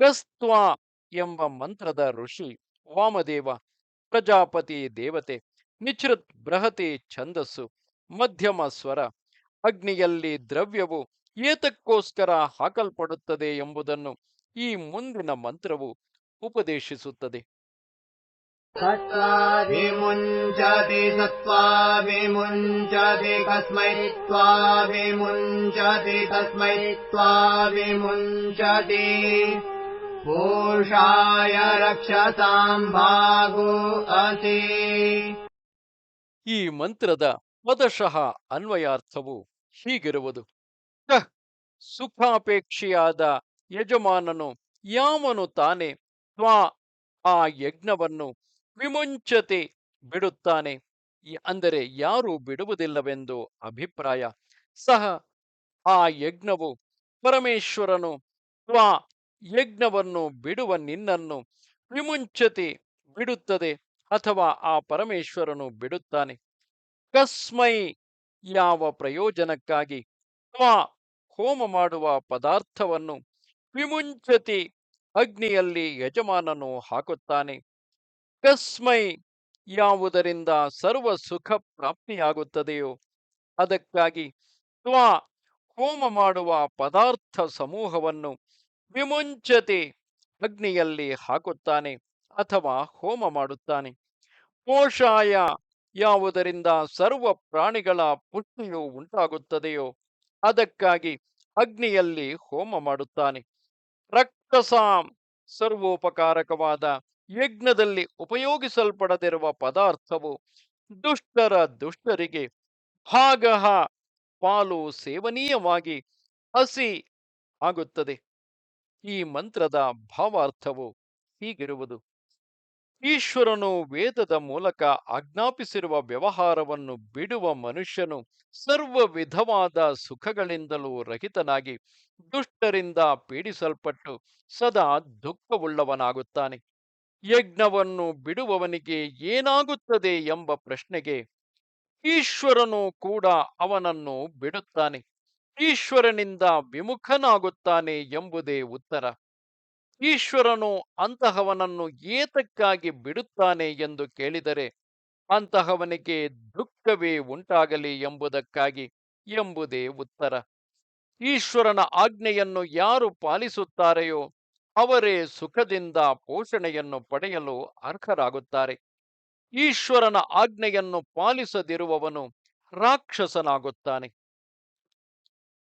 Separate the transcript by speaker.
Speaker 1: ಕಸ್ತ್ವಾ ಎಂಬ ಮಂತ್ರದ ಋಷಿ ವಾಮದೇವ ಪ್ರಜಾಪತಿ ದೇವತೆ ನಿಚೃತ್ ಬೃಹತಿ ಛಂದಸ್ಸು ಮಧ್ಯಮ ಸ್ವರ ಅಗ್ನಿಯಲ್ಲಿ ದ್ರವ್ಯವು ಏತಕ್ಕೋಸ್ಕರ ಹಾಕಲ್ಪಡುತ್ತದೆ ಎಂಬುದನ್ನು ಈ ಮುಂದಿನ ಮಂತ್ರವು ಉಪದೇಶಿಸುತ್ತದೆ
Speaker 2: सत्त्वा विमुञ्चति सत्त्वा विमुञ्चति कस्मै त्वा विमुञ्चति तस्मै त्वा विमुञ्चति पूषाय रक्षसाम् भागो असि
Speaker 1: ಈ ಮಂತ್ರದ ಪದಶಃ ಅನ್ವಯಾರ್ಥವು ಹೀಗಿರುವುದು ಕಹ್ ಸುಖಾಪೇಕ್ಷಿಯಾದ ಯಜಮಾನನು ಯಾವನು ತಾನೆ ತ್ವಾ ಆ ಯಜ್ಞವನ್ನು ವಿಮುಂಚತೆ ಬಿಡುತ್ತಾನೆ ಯ- ಅಂದರೆ ಯಾರು ಬಿಡುವುದಿಲ್ಲವೆಂದು ಅಭಿಪ್ರಾಯ ಸಹ ಆ ಯಜ್ಞವು ಪರಮೇಶ್ವರನು ತ್ವಾ ಯಜ್ಞವನ್ನು ಬಿಡುವ ನಿನ್ನನ್ನು ವಿಮುಂಚತಿ ಬಿಡುತ್ತದೆ ಅಥವಾ ಆ ಪರಮೇಶ್ವರನು ಬಿಡುತ್ತಾನೆ. ಕಸ್ಮೈ ಯಾವ ಪ್ರಯೋಜನಕ್ಕಾಗಿ ತ್ವಾ ಹೋಮ ಮಾಡುವ ಪದಾರ್ಥವನ್ನು ವಿಮುಂಚತಿ ಅಗ್ನಿಯಲ್ಲಿ ಯಜಮಾನನು ಹಾಕುತ್ತಾನೆ. ಕಸ್ಮೈ ಯಾವುದರಿಂದ ಸರ್ವ ಸುಖ ಪ್ರಾಪ್ತಿಯಾಗುತ್ತದೆಯೋ ಅದಕ್ಕಾಗಿ ತ್ವ ಹೋಮ ಮಾಡುವ ಪದಾರ್ಥ ಸಮೂಹವನ್ನು ವಿಮುಂಚತೆ ಅಗ್ನಿಯಲ್ಲಿ ಹಾಕುತ್ತಾನೆ ಅಥವಾ ಹೋಮ ಮಾಡುತ್ತಾನೆ. ಪೋಷಾಯ ಯಾವುದರಿಂದ ಸರ್ವ ಪ್ರಾಣಿಗಳ ಪುಷ್ಟಿಯು ಉಂಟಾಗುತ್ತದೆಯೋ ಅದಕ್ಕಾಗಿ ಅಗ್ನಿಯಲ್ಲಿ ಹೋಮ ಮಾಡುತ್ತಾನೆ. ರಕ್ತಸಾಂ ಸರ್ವೋಪಕಾರಕವಾದ ಯಜ್ಞದಲ್ಲಿ ಉಪಯೋಗಿಸಲ್ಪಡದಿರುವ ಪದಾರ್ಥವು ದುಷ್ಟರ ದುಷ್ಟರಿಗೆ ಹಾಗಹ ಪಾಲು ಸೇವನೀಯವಾಗಿ ಹಸಿ ಆಗುತ್ತದೆ. ಈ ಮಂತ್ರದ ಭಾವಾರ್ಥವು ಹೀಗಿರುವುದು. ಈಶ್ವರನು ವೇದದ ಮೂಲಕ ಆಜ್ಞಾಪಿಸಿರುವ ವ್ಯವಹಾರವನ್ನು ಬಿಡುವ ಮನುಷ್ಯನು ಸರ್ವ ವಿಧವಾದ ಸುಖಗಳಿಂದಲೂ ರಹಿತನಾಗಿ ದುಷ್ಟರಿಂದ ಪೀಡಿಸಲ್ಪಟ್ಟು ಸದಾ ದುಃಖವುಳ್ಳವನಾಗುತ್ತಾನೆ. ಯಜ್ಞವನ್ನು ಬಿಡುವವನಿಗೆ ಏನಾಗುತ್ತದೆ ಎಂಬ ಪ್ರಶ್ನೆಗೆ ಈಶ್ವರನು ಕೂಡ ಅವನನ್ನು ಬಿಡುತ್ತಾನೆ. ಈಶ್ವರನಿಂದ ವಿಮುಖನಾಗುತ್ತಾನೆ ಎಂಬುದೇ ಉತ್ತರ. ಈಶ್ವರನು ಅಂತಹವನನ್ನು ಏತಕ್ಕಾಗಿ ಬಿಡುತ್ತಾನೆ ಎಂದು ಕೇಳಿದರೆ ಅಂತಹವನಿಗೆ ದುಃಖವೇ ಉಂಟಾಗಲಿ ಎಂಬುದಕ್ಕಾಗಿ ಎಂಬುದೇ ಉತ್ತರ. ಈಶ್ವರನ ಆಜ್ಞೆಯನ್ನು ಯಾರು ಪಾಲಿಸುತ್ತಾರೆಯೋ ಅವರೇ ಸುಖದಿಂದ ಪೋಷಣೆಯನ್ನು ಪಡೆಯಲು ಅರ್ಹರಾಗುತ್ತಾರೆ. ಈಶ್ವರನ ಆಜ್ಞೆಯನ್ನು ಪಾಲಿಸದಿರುವವನು ರಾಕ್ಷಸನಾಗುತ್ತಾನೆ.